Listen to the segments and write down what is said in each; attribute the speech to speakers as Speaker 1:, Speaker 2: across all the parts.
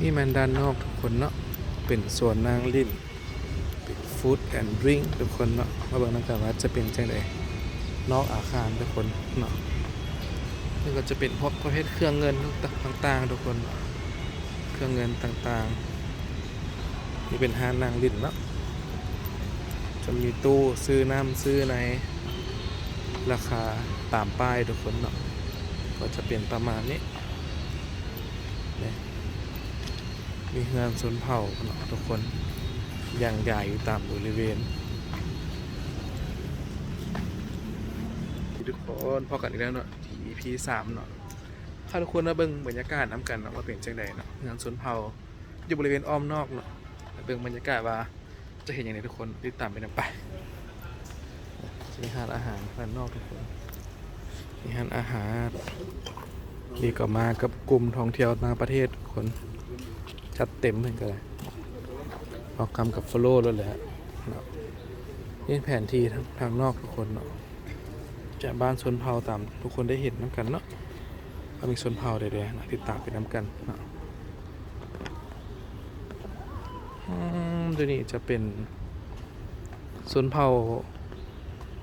Speaker 1: นี่มันด้านนอกทุกคนเนาะเป็นสวนนางลิ้นเป็นฟู้ดแอนด์ดริงทุกคนเนาะมาเบิ่งนำกันว่าจะเป็นจังไดนอกอาคารทุกคนเนาะนี่ก็จะเป็นพวกประเภทเครื่องเงินต่างๆ ทุกคนเนาะเครื่องเงินต่างๆ นี่เป็นห้างนางลิ้นเนาะจะมีตู้ซื้อน้ำซื้อในราคาตามป้ายทุกคนเนาะก็จะเป็นประมาณนี้เนี่ย มีเฮือนชนเผ่าทุกคนอย่างใหญ่อยู่ตามบริเวณทุกคนพอกันอีกแล้วเนาะที่ EP สามเนาะถ้าทุกคนมาเบิ่งบรรยากาศน้ำกันเนาะว่าเป็นจังใดเนาะเฮือนชนเผ่าอยู่บริเวณอ้อมนอกเนาะเบิ่งบรรยากาศว่าจะเห็นอย่างไรทุกคนติดตามไปนำไปจะมีร้านอาหารด้านนอกทุกคนมีร้านอาหารนี่ก็มากับกลุ่มท่องเที่ยวต่างประเทศคน จัดเต็มเหมือนกันเลยออกคำกับฟโล่แล้วแหละเนาะนี่แผนที่ทางทางนอกทุกคนเนาะจากบ้านชนเผ่าตามทุกคนได้เห็นน้ำกันเนาะก็มีชนเผ่าเด็ดๆนะติดตามไปน้ำกันเนาะอืมตัวนี้จะเป็นชนเผ่า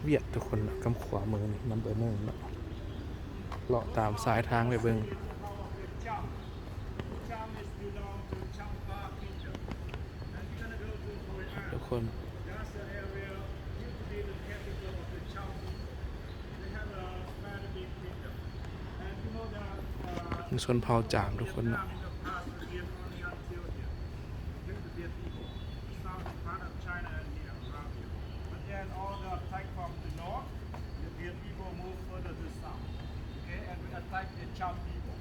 Speaker 1: เวียดทุกคนเนาะกำขวามือนี่นัมเบอร์หนึ่งเนาะเลาะตามสายทางไปเบิ่งทุก คนมีชนเผ่าจามทุกคนเนาะ
Speaker 2: But then all the attack from the north, the Viet people move further to south. Okay, and we attack the Cham people.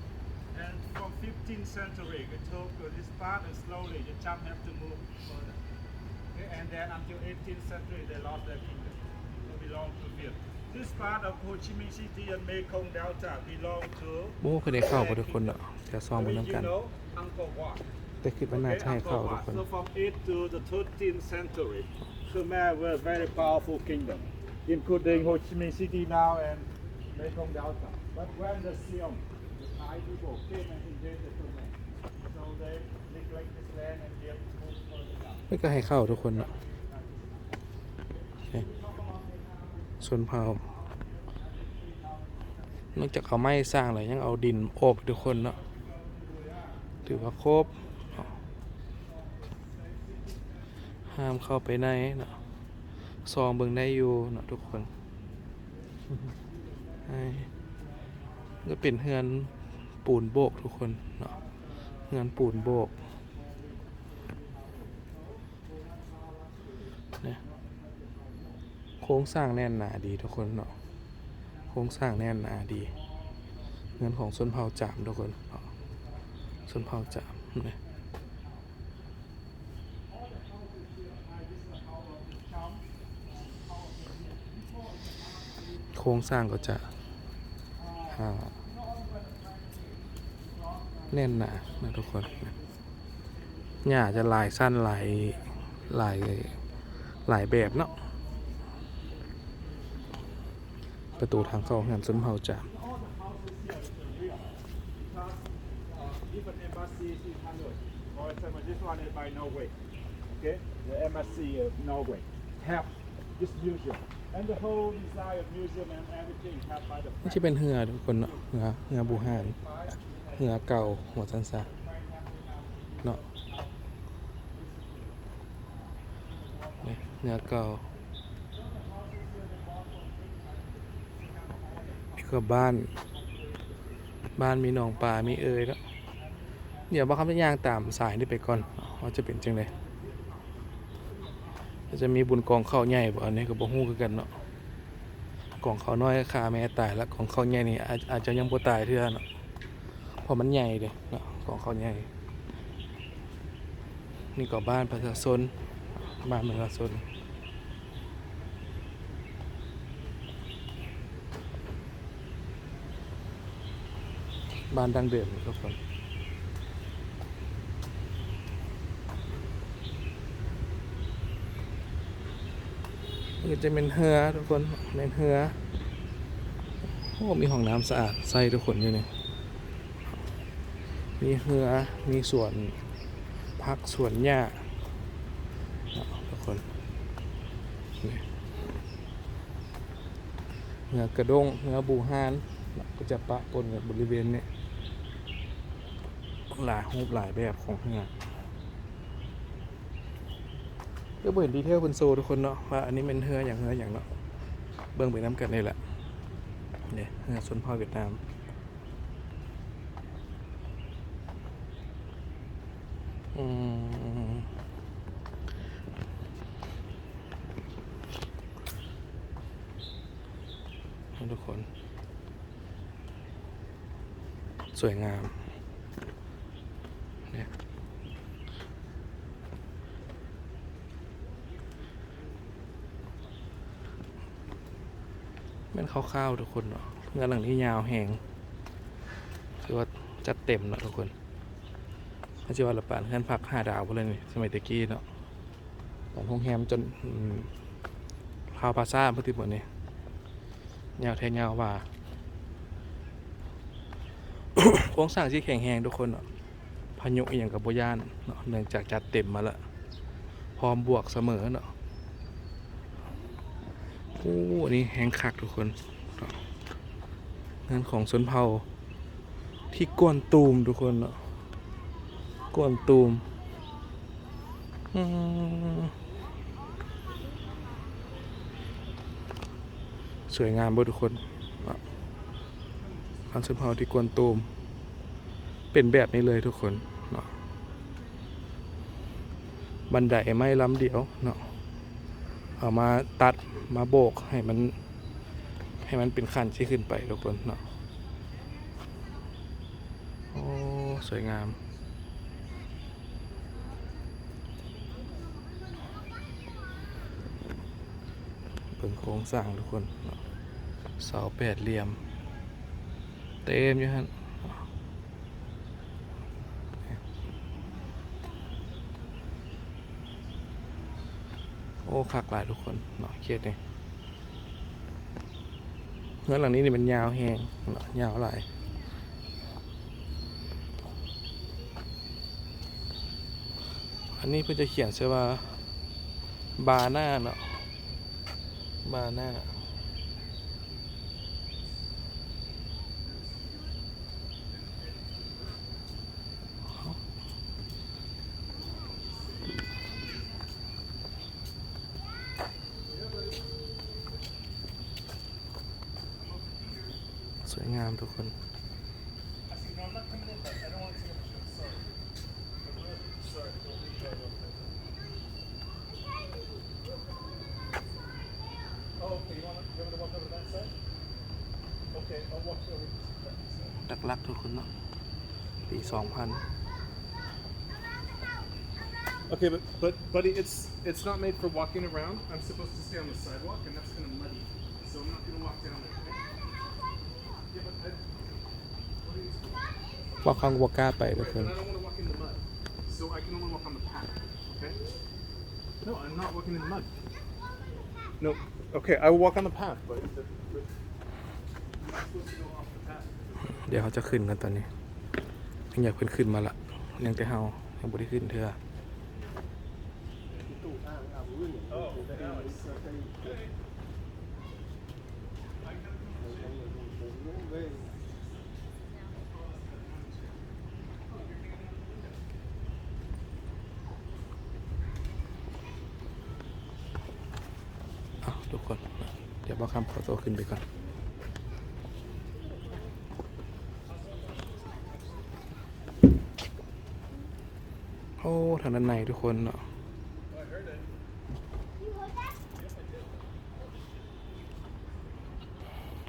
Speaker 2: And from 15th century, it took uh, this part and slowly the Cham have to move further. Okay, and then until 18th century, they lost their kingdom. They belong to Viet. This part of Ho Chi Minh City and Mekong Delta belong to
Speaker 1: โอ้เคยได้เข้ากับทุกคนเนาะจะซ้อมบนน้ำกัน
Speaker 2: original Angkor Wat.
Speaker 1: แต่คิดว่าน่าจะให้เข้าทุกคน
Speaker 2: So from 8th to the 13th century, Khmer were a very powerful kingdom, including Ho Chi Minh City now and Mekong Delta. But when the Siam, the Thai people came and invaded
Speaker 1: ไม่ก็ให้เข้าทุกคนเนาะโอเคชนเผานอกจากเขาไม่สร้างอะไรยังเอาดินโอบทุกคนเนาะถือว่าครบห้ามเข้าไปในเนาะซองเบิ่งได้อยู่เนาะทุกคนให้ก็เป็นเฮือนปูนโบกทุกคนเนาะเฮือนปูนโบก เนี่ยโครงสร้างแน่นหนาดีทุกคนเนาะโครงสร้างแน่นหนาดี เงินของชนเผาจามทุกคนเนาะชนเผาจามเนี่ยโครงสร้างก็จะแน่นหนานะทุกคนหญ้าจะลายสั้นลายลายหลายแบบเนาะ ประตูทางเข้าหานสมเฮาจามนี่ที่เป็นเหือทุกคนเนาะเหือเหือบูฮานเหือเก่าหัวซันซาเนาะเหือเก่านี่ ก็บ้าน บ้านมีหนองป่ามีเอ่ยแล้วเดี๋ยวบ่คำจะย่างตามสายนี่ไปก่อนว่าจะเป็นจังไดจะมีบุญกองข้าวใหญ่บ่อันนี้ก็บ่ฮู้คือกันเนาะกองเขาน้อยขาแม่ตายแล้วของเขาใหญ่นี่อาจจะยังบ่ตายเทื่อเนาะเพราะมันใหญ่เด้เนาะของเขาใหญ่นี่ก็บ้านประชาชนบ้านประชาชน บ้านดังเดิมทุกคนนี่จะเป็นเฮือทุกคนเป็นเฮือโอ้มีห้องน้ำสะอาดใส่ทุกคนอยู่นี่มีมีเหือมีสวนพักสวนหญ้าทุกคนเหือกระด้งเหือบูฮานก็จะปะปนกับบริเวณเนี้ย หลายรูปหลายแบบของเหือก็เบิ่งดีเทลเป็นโซทุกคนเนาะว่าอันนี้เป็นเหืออย่างเหืออย่างเนาะเบิ่งไปน้ำกันนี่แหละเนี่ยเหือชนเผ่าเวียดนามอืมทุกคน สวยงาม เนี่ยมันคร่าวๆทุกคนเนาะเงินหลังนี้ยาวแหงคือว่าจัดเต็มเนาะทุกคนพระเจ้าละปานเพื่อนพักห้าดาวไปเลยนี่สมัยตะกี้เนาะตอนห้องแฮมจนพาวพาซ่าเพื่อติดหมดนี่ยาวแทนยาวว่าโครงสร้างที่แข็งแรงทุกคนเนาะายุอย่างกับโบยานเนาะเนื่องจากจัดเต็มมาละพร้อมบวกเสมอเนาะโอ้อันนี้แหงคักทุกคนเงานของสนเผาที่กวนตูมทุกคนเนาะกวนตูมสวยงามเบ่ทุกคนอันสนเผาที่กวนตูม เป็นแบบนี้เลยทุกคนเนาะ บันไดไม่ล้ำเดียวเนาะเอามาตัดมาโบกให้มัน ให้มันเป็นขั้นที่ขึ้นไปทุกคนเนาะโอ้สวยงามเป็นโครงสร้างทุกคนเนาะเสาแปดเหลี่ยม เต็มอยู่ฮะโอ้คักหลายทุกคนเนาะเครียดเนี่ยเงื่อนหลังนี้นี่มันยาวแหงเนาะยาวหลายอันนี้เพื่อจะเขียนใช่ว่าบาหน้าเนาะบาหน้า
Speaker 3: okay. You want, to, you want me to walk over to that side? Okay, I'll walk over to that side.
Speaker 1: ดักลักทุกคนเนาะ ปีสองพัน
Speaker 3: Okay, but but buddy, it's it's not made for walking around. I'm supposed to stay on the sidewalk, and that's kind of muddy, so I'm not gonna walk down there. Okay? Yeah, but I, what are you
Speaker 1: ว่าข้างวกล้าไปทุก
Speaker 3: Right,
Speaker 1: คน
Speaker 3: but I don't want to walk in the mud, so I can only walk on the path. Okay? No, I'm not walking in the mud. No. Okay, I will walk on the path, but. The, the, I'm not supposed to go off the path.
Speaker 1: เดี๋ยวเขาจะขึ้นกันตอนนี้ยังอยากเพิ่นขึ้นมาละยังแต่เฮายังบ่ได้ขึ้นเทื่อ
Speaker 3: Oh, Alex.
Speaker 1: อ้าวทุกคน เดี๋ยวบอกคำ ขึ้นไปก่อนโอ้ทางด้านในทุกคนเนาะ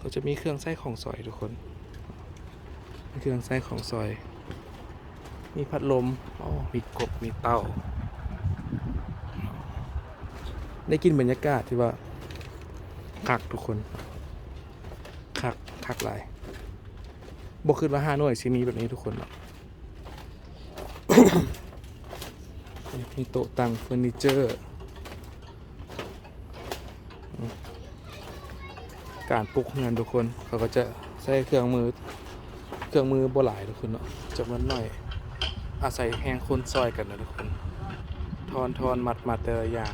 Speaker 1: ก็จะมีเครื่องไส้ของซอยทุกคนมีเครื่องไส้ของซอย มีพัดลมอ๋อมีกบ มีเตาได้กินบรรยากาศที่ว่า คักทุกคน คัก คักหลายบอกขึ้นว่าห้าหน่วยซีมีแบบนี้ทุกคนเนาะมีโต๊ะตั้งเฟอร์นิเจอร์ การปลุกเงินทุกคนเขาก็จะใช้เครื่องมือ เครื่องมือโบหลายทุกคนเนาะจำนวนหน่อย อาศัยแหงคนซอยกันนะทุกคน ทอนทอนมัดมัดแต่ละอย่าง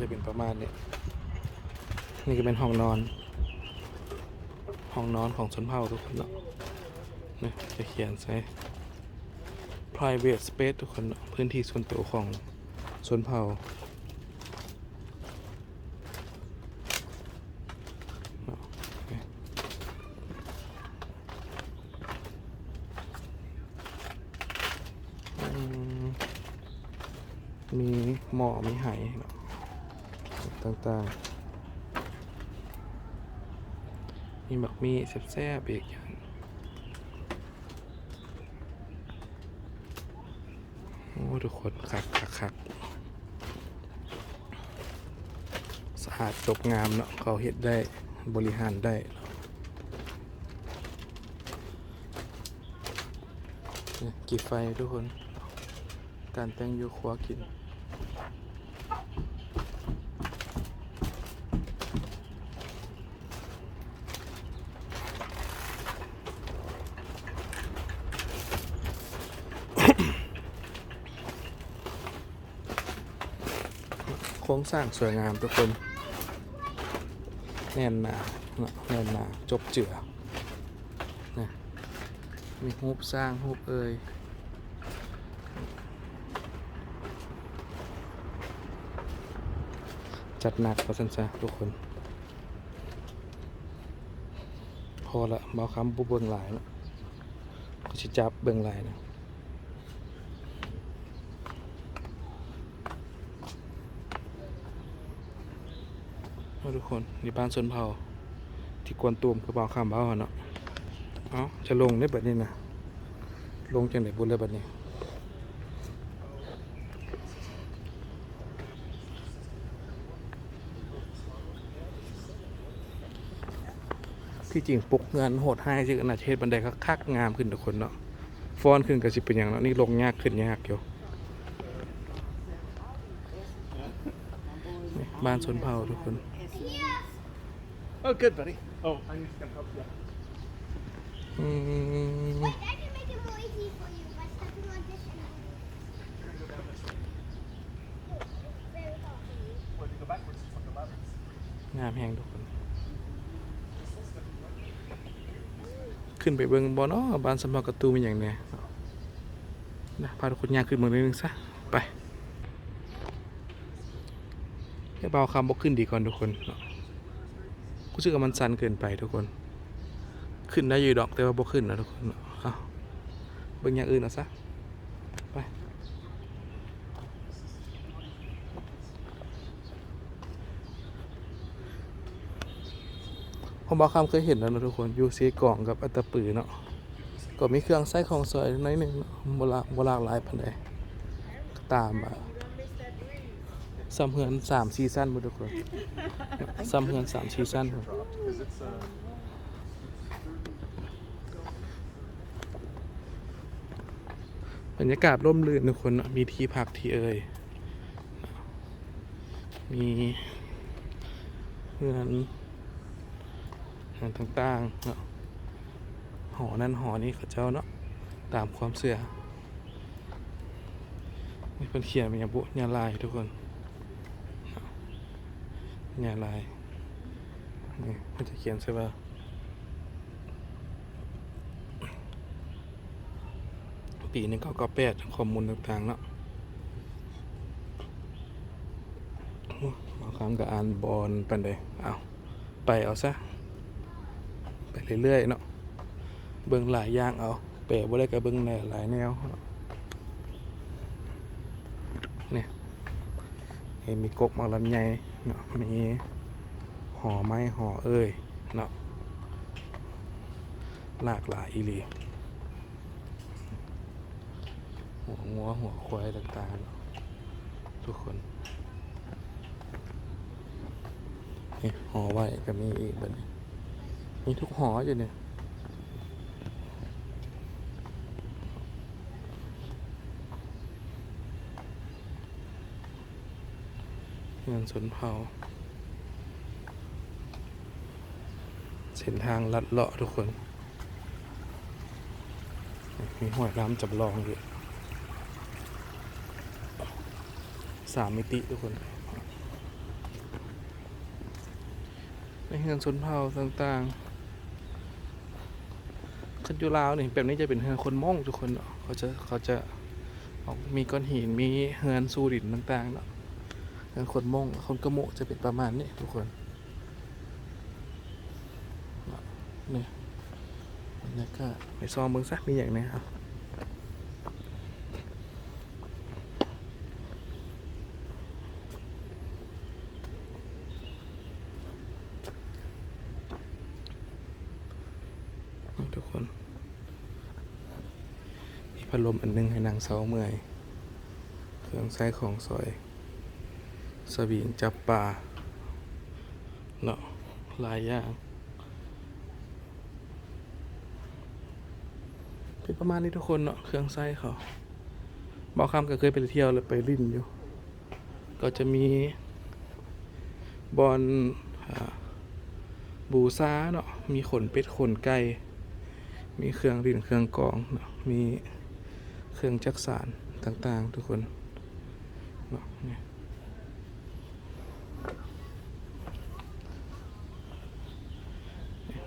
Speaker 1: จะเป็นประมาณเนี้นี่ก็เป็นห้องนอน ห้องนอนของชนเผ่าทุกคนเนาะนี่จะเขียนใส่ private space ทุกคนเนาะพื้นที่ส่วนตัวของชนเผ่ามมีหมอมีไหาะ ต่างๆ มีบักมีแซ่บๆอีกอย่างโอ้ทุกคนคักคักคักสะอาดจบงามเนาะเขาเห็ดได้บริหารได้กี่ไฟทุกคน การแต่งยูครัวกิน โครงสร้างสวยงามทุกคนแน่นหนาแน่นหนาจบเจือนะมีฮูบสร้างฮูบเอ่ยจัดหนักประสันซะทุกคน พอละเบาคำบุเบิงหลายเนาะก็ชิจับเบิงหลายนะ ทุกคนนี่บ้านชนเผ่าที่กวนตูมคือบ่าวข้ามบ้าวเนาะเอาจะลงได้แบบนี้นะลงจังไหนบุญเลยแบบนี้ที่จริงปุกเงินโหดให้ชื่อนาเทศบันไดก็คักงามขึ้นทุกคนเนาะฟอนขึ้นกับสิเป็นอย่างเนาะนี่ลงยากขึ้นยากอยู่นี่บ้านชนเผ่าทุกคน
Speaker 2: Oh, good, buddy. Oh, I'm just gonna help you.
Speaker 1: อืม
Speaker 4: Wait, I can make it more easy for you by stepping on this and very hard for you.
Speaker 2: Well, if you go backwards, it's like a ladder.
Speaker 1: งามแหงทุกคน ขึ้นไปเบิ่งบ่เนาะบ้านสำเภากระตูเป็นอย่างเนี้ยนะพาทุกคนย่างขึ้นเมืองนิดนึงซะ ไปให้เบาคำบ่ขึ้นดีก่อนทุกคนเนาะกู รู้สึกว่ามันสั่นเกินไปทุกคน ขึ้นได้อยู่ดอกแต่ว่าบ่ขึ้นนะทุกคนเอาเบิ่งอย่างอื่นเอาซะไปผมบอกคำเคยเห็นแล้วนะทุกคนยูซีกล่องกับอัตตะปือเนาะก็มีเครื่องใส่ของซอยน้อยหนึ่งเนาโบราณโบราณหลายพันใดตามอะ ซ้ำเฮือนสามซีซั่นหมดทุกคนซ้ำเฮือนสามซีซั่นครับบรรยากาศร่มรื่นทุกคนมีที่พักที่เอ่ยมีเฮือนเฮือนต่างๆเนาะหอนั่นหอนี้เขาเจ้าเนาะตามความเสื่อนี่เป็นเขียนเป็นอย่างบุญาลายทุกคน ญาลายนี่มันจะเขียนใช่ป่ะปีนึ่ก้าเก้าแปดข้อมูลต่างๆเนาะโอ้บางครั้งก็อ่านบอลปันเลยเอาไปเอาซะ ไปเรื่อยๆเนาะเบิ่งหลายอย่างเอาแปลบ่ได้ก็เบิ่งแนวหลายแนวเนี่ยเห็น มีกกมักลำไยเนาะมีห่อไม้ห่อเอ้ยเนาะหลากหลายอีหลีหัวงัวหัวควายต่างๆเนาะทุกคนนี่หอไว้ก็มีอีกแบบนี้มีทุกหออยู่เนี่ย เงินสนเผา เส้นทางลัดเลาะทุกคน มีห้วยน้ำจำลองอยู่สามมิติทุกคน ในเฮือนชนเผาต่างๆคันอยูลาวนี่แบบนี้จะเป็นเฮือนคนม่งทุกคนเนาะเขาจะเขาจะมีก้อนหินมีเฮือนสูดินต่างๆเนาะ เฮือนคนม่งคนกระโมจะเป็นประมาณนี้ทุกคนนี่บรรยากาศไปซองเบิ่งซะมีอย่างไหนครับทุกคน มีพัดลมอันหนึงให้นางเสาเมื่อยเครื่องใช้ของซอย สวิงจับปลาเนาะหลายอย่างเป็นประมาณนี้ทุกคนเนาะเครื่องใช้เขาบอกคำก็เคยไปเที่ยวเลยไปรินอยู่ ก็จะมีบอลบูซาเนาะมีขนเป็ดขนไก่มีเครื่องดินเครื่องกองเนาะมีเครื่องจักสานต่างๆ ทุกคนเนาะ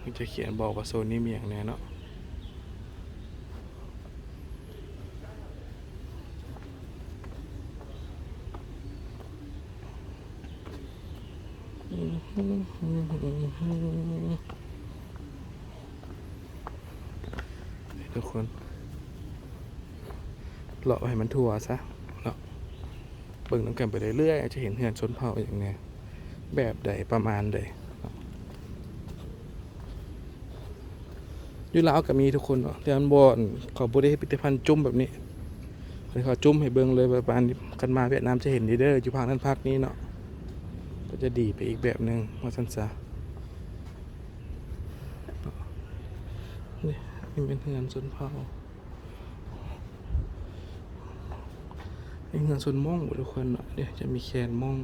Speaker 1: มันจะเขียนบอกว่าโซนนี้มีอย่างแน่เนาะทุกคนเลาะให้มันทั่วซะเลาะเบิ่งน้ำกันไปเรื่อยๆจะเห็นเหือนชนเผ่าอย่างเนี้ยแบบใดประมาณใดเนาะ อยู่ลาวก็มีทุกคนเนาะแต่มันบ่อนเขาบ่ได้เฮ็ดพิพิธภัณฑ์จุ่มแบบนี้ขาเขาจุ่มให้เบิ่งเลยประมาณกันมาเวียดนามจะเห็นดีเด้ออยู่ภาคนั้นภาคนี้เนาะก็จะดีไปอีกแบบหนึงว่าซั่นซะนี่นี่เป็นเหือนชนเผ่านี่เงินส่วนม่องบ่ทุกคนเนาะเดี๋ยวจะมีแคนม่อง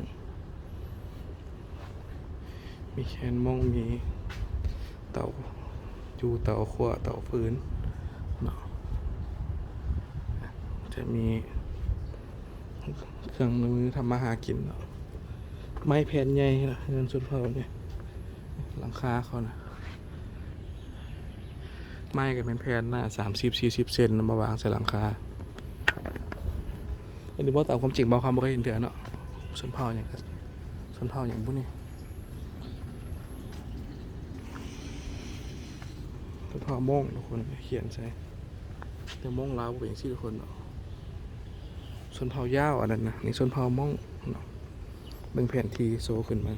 Speaker 1: มีแคนม่องมีเต่า จูเต่าขั้วเต่าฟืนเนาะจะมีเครื่องมือทำมาหากินเนาะไม้แผ่นใหญ่เงินส่วนเผ่าเนี่ยหลังคาเขานะไม้ก็เป็นแผ่นหน้าสามสิบสี่สิบเซนมาวางใส่หลังคาอันนี้บ่ตามความจริงบ่ความบ่เคยเห็นเถื่อเนาะชนเผ่าอย่างก็ชนเผ่าอย่างพวกนี้ชนเผ่าโม่งทุกคนเขียนใช่แต่โม่งลาวเป็นอย่างทุกคนเนาะชนเผายาวอันนั้นนะนี่ชนเผ่าโม่งเนาะเบิ่งแผนทีโซขึ้นมา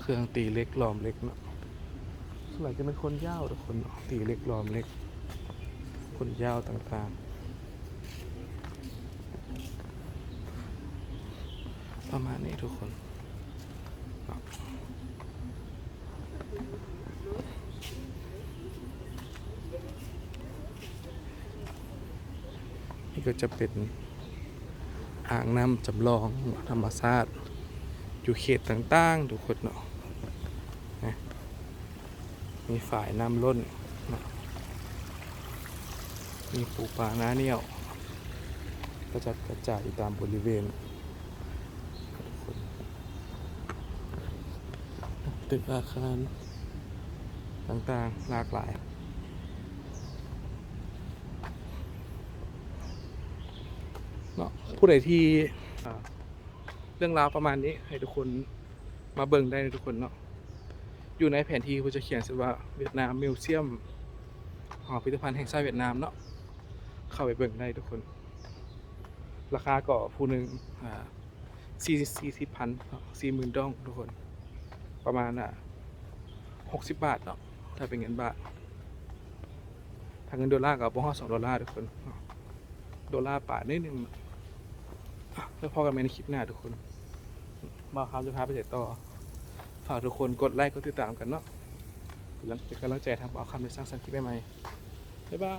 Speaker 1: เครื่องตีเล็กหลอมเล็กเนาะส่วนใหญ่จะเป็นคนยาวทุกคนเนาะตีเล็กหลอมเล็ก นยาวต่างๆ ประมาณนี้ทุกคนนี่ก็จะเป็นอ่างน้ำจำลองธรรมชาติอยู่เขตต่างๆ ทุกคนเนาะนะมีฝ่ายน้ำล้นเนาะ มีปูปลาหน้าเนี่ยวกระจัดกระจายตามบริเวณตึกอาคารต่างๆหลากหลายเนาะผู้ใดที่เรื่องราวประมาณนี้ให้ทุกคนมาเบิ่งได้ทุกคนเนาะอยู่ในแผนที่เขาจะเขียนสว่าเวียดนามมิวเซียมหอพิพิธภัณฑ์แห่งชาติเวียดนามเนาะ เข้าไปเบิ่งได้ทุกคน ราคาก็ผู้หนึ่งอ่าสี่สี่สิบพันสี่หมื่นดองทุกคน ประมาณอะหกสิบบาทเนาะถ้าเป็นเงินบาทถ้าเงินดอลลาร์ก็ประมาณสองดอลลาร์ทุกคนดอลลาร์ป่านิดนึงเนาะอะแล้วพอกันไหมในคลิปหน้าทุกคนมาครับจะพาไปเสร็จต่อฝากทุกคนกดไลค์กดติดตามกันเนาะเป็นกำลังใจทำเอาคำในสร้างสรรค์คลิปใหม่ๆบ๊ายบา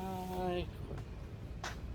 Speaker 1: ย